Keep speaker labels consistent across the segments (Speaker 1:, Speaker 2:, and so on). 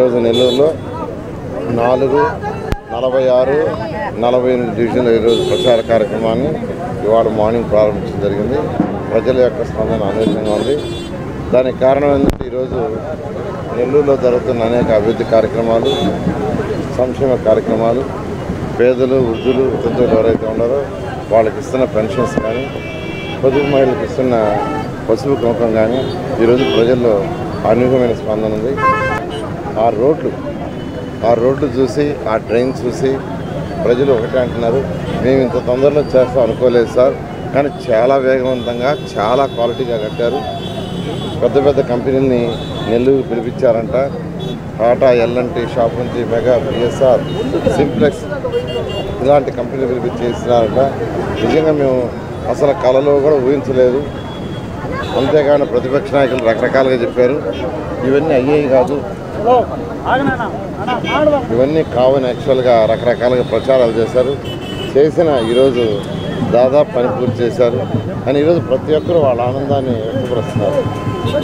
Speaker 1: ఈరోజు నెల్లూరులో నాలుగు నలభై ఆరు నలభై ఎనిమిది డివిజన్ల ఈరోజు ప్రచార కార్యక్రమాన్ని ఇవాళ మార్నింగ్ ప్రారంభించడం జరిగింది. ప్రజల యొక్క స్పందన అనేకంగా ఉంది. దానికి కారణం ఏంటంటే ఈరోజు నెల్లూరులో జరుగుతున్న అనేక అభివృద్ధి కార్యక్రమాలు సంక్షేమ కార్యక్రమాలు పేదలు వృద్ధులు వితంతువులు ఎవరైతే ఉన్నారో వాళ్ళకి ఇస్తున్న పెన్షన్స్ కానీ పొదుపు మహిళలకు ఇస్తున్న పసుపు కుంకం కానీ ఈరోజు ప్రజల్లో అనూహ్యమైన స్పందన ఉంది. ఆ రోడ్లు ఆ రోడ్లు చూసి ఆ ట్రైన్ చూసి ప్రజలు ఒకటే అంటున్నారు మేము ఇంత తొందరలో చేస్తాం అనుకోలేదు సార్. కానీ చాలా వేగవంతంగా చాలా క్వాలిటీగా కట్టారు. పెద్ద పెద్ద కంపెనీని Nellore పిలిపించారంట. Tata L N T shop నుంచి మెగా పిఎస్ఆర్ సింప్లెక్స్ ఇలాంటి కంపెనీలు పిలిపించి నిజంగా మేము అసలు కళలో కూడా ఊహించలేదు. అంతేగాని ప్రతిపక్ష నాయకులు రకరకాలుగా చెప్పారు. ఇవన్నీ అయ్యేవి కాదు. ఇవన్నీ కావని యాక్చువల్గా రకరకాలుగా ప్రచారాలు చేశారు. చేసిన ఈరోజు దాదాపు పని పూర్తి చేశారు. కానీ ఈరోజు ప్రతి ఒక్కరు వాళ్ళ ఆనందాన్ని వ్యక్తపరుస్తున్నారు.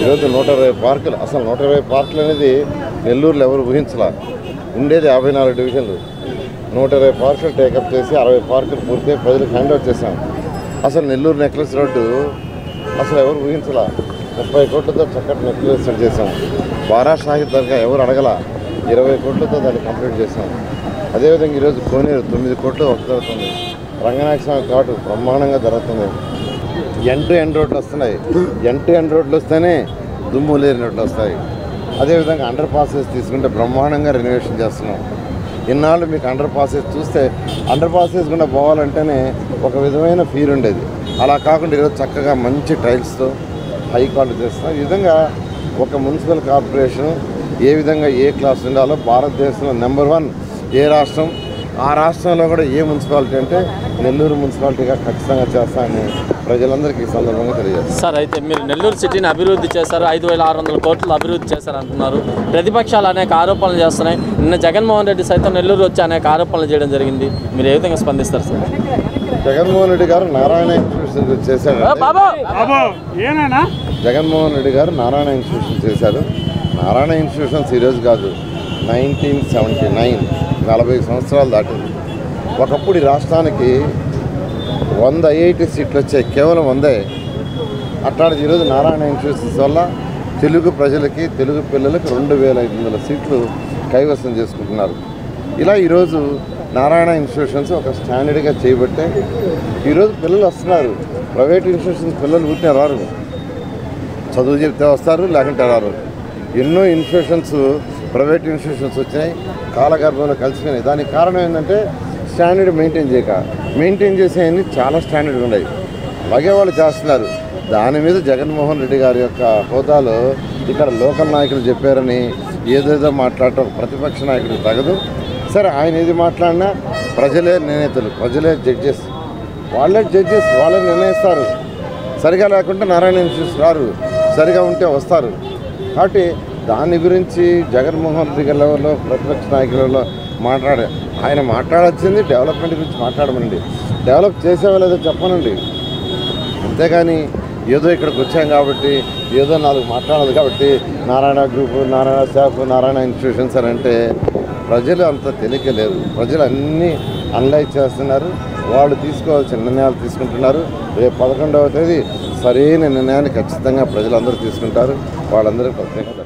Speaker 1: ఈరోజు నూట ఇరవై పార్కులు అసలు నూట ఇరవై పార్కులు అనేది నెల్లూరులో ఎవరు ఊహించలా. ఉండేది యాభై నాలుగు డివిజన్లు. నూట ఇరవై పార్కులు టేకప్ చేసి అరవై పార్కులు పూర్తి ప్రజలకు హ్యాండ్ ఓవర్ చేశాం. అసలు నెల్లూరు నెక్లెస్ రోడ్డు అసలు ఎవరు ఊహించలా. ముప్పై కోట్లతో చక్కటి నెక్లెస్ సెట్ చేసాం బారా షాహిద్ దర్గా ఎవరు అడగల. ఇరవై కోట్లతో దాన్ని కంప్లీట్ చేసాం అదేవిధంగా ఈరోజు కోనేరు తొమ్మిది కోట్లు ఒక జరుగుతుంది రంగనాయక స్వామి ఘాటు బ్రహ్మాండంగా జరుగుతుంది. ఎంటు ఎండ్ రోడ్లు వస్తున్నాయి. ఎంటు ఎండ్ రోడ్లు వస్తేనే దుమ్ము లేని రోడ్లు వస్తాయి. అదేవిధంగా అండర్ పాసెస్ తీసుకుంటే బ్రహ్మాండంగా రెనోవేషన్ చేస్తున్నాం. ఇన్నాళ్ళు మీకు అండర్ పాసెస్ చూస్తే అండర్ పాసెస్ గుండా పోవాలంటేనే ఒక విధమైన ఫీల్ ఉండేది. అలా కాకుండా ఈరోజు చక్కగా మంచి టైల్స్తో హై క్వాలిటీ చేస్తున్నాం ఈ విధంగా ఒక మున్సిపల్ కార్పొరేషన్ ఏ విధంగా ఏ క్లాస్ ఉండాలో భారతదేశంలో నెంబర్ వన్ ఏ రాష్ట్రం ఆ రాష్ట్రంలో కూడా ఏ మున్సిపాలిటీ అంటే నెల్లూరు మున్సిపాలిటీగా ఖచ్చితంగా చేస్తామని ప్రజలందరికీ ఈ సందర్భంగా తెలియజేస్తాను
Speaker 2: సార్ అయితే మీరు నెల్లూరు సిటీని అభివృద్ధి చేశారు ఐదు వేల ఆరు వందల కోట్లు అభివృద్ధి చేశారు అంటున్నారు. ప్రతిపక్షాలు అనేక ఆరోపణలు చేస్తున్నాయి. నిన్న జగన్మోహన్ రెడ్డి సైతం నెల్లూరు వచ్చి అనేక ఆరోపణలు చేయడం జరిగింది. మీరు ఏ విధంగా స్పందిస్తారు సార్?
Speaker 1: జగన్మోహన్ రెడ్డి గారు నారాయణ ఇన్స్టిట్యూషన్ చేశారు
Speaker 2: బాబు!
Speaker 3: బాబు ఏనానా
Speaker 1: జగన్మోహన్ రెడ్డి గారు నారాయణ ఇన్స్టిట్యూషన్ చేశారు. నారాయణ ఇన్స్టిట్యూషన్స్ ఈరోజు కాదు. నైన్టీన్ సెవెంటీ నైన్ నలభై సంవత్సరాలు దాటింది. ఒకప్పుడు ఈ రాష్ట్రానికి వంద ఐఐటి సీట్లు వచ్చాయి కేవలం వందే. అట్లాంటిది ఈరోజు నారాయణ ఇన్స్టిట్యూషన్స్ వల్ల తెలుగు ప్రజలకి తెలుగు పిల్లలకి రెండు వేల ఐదు వందల సీట్లు కైవసం చేసుకుంటున్నారు. ఇలా ఈరోజు నారాయణ ఇన్స్టిట్యూషన్స్ ఒక స్టాండర్డ్గా చేయబట్టే ఈరోజు పిల్లలు వస్తున్నారు. ప్రైవేట్ ఇన్స్టిట్యూషన్స్ పిల్లలు ఊరికే రారు. చదువు చెప్తే వస్తారు లేకుంటే రారు. ఎన్నో ఇన్స్టిట్యూషన్స్ ప్రైవేట్ ఇన్స్టిట్యూషన్స్ వచ్చినాయి కాలగర్భంలో కలిసిపోయినాయి. దానికి కారణం ఏంటంటే స్టాండర్డ్ మెయింటైన్ చేయక. మెయింటైన్ చేసేవన్నీ చాలా స్టాండర్డ్ ఉన్నాయి. అలాగే వాళ్ళు చేస్తున్నారు. దాని మీద జగన్మోహన్ రెడ్డి గారి యొక్క హోదాలో ఇక్కడ లోకల్ నాయకులు చెప్పారని ఏదేదో మాట్లాడటం ప్రతిపక్ష నాయకుడు తగదు. సరే ఆయన ఏది మాట్లాడినా ప్రజలే నిర్ణేతలు ప్రజలే జడ్జెస్ వాళ్ళే జడ్జెస్ వాళ్ళే నిర్ణయిస్తారు. సరిగా లేకుంటే నారాయణ ఇన్స్టిట్యూట్స్ రారు. సరిగా ఉంటే వస్తారు. కాబట్టి దాని గురించి జగన్మోహన్ రెడ్డి గారి లెవెల్లో ప్రతిపక్ష నాయకులలో మాట్లాడే ఆయన మాట్లాడాల్సింది డెవలప్మెంట్ గురించి మాట్లాడమనండి. డెవలప్ చేసేవా లేదో చెప్పనండి. అంతేగాని ఏదో ఇక్కడికి వచ్చాం కాబట్టి ఏదో నాలుగు మాట్లాడాలి కాబట్టి Narayana group Narayana staff Narayana institutions అని అంటే ప్రజలు అంత తెలియలేరు ప్రజలు అన్నీ అనలైజ్ చేస్తున్నారు. వాళ్ళు తీసుకోవాల్సిన నిర్ణయాలు తీసుకుంటున్నారు. రేపు పదకొండవ తేదీ సరైన నిర్ణయాన్ని ఖచ్చితంగా ప్రజలందరూ తీసుకుంటారు. వాళ్ళందరూ ప్రత్యేకంగా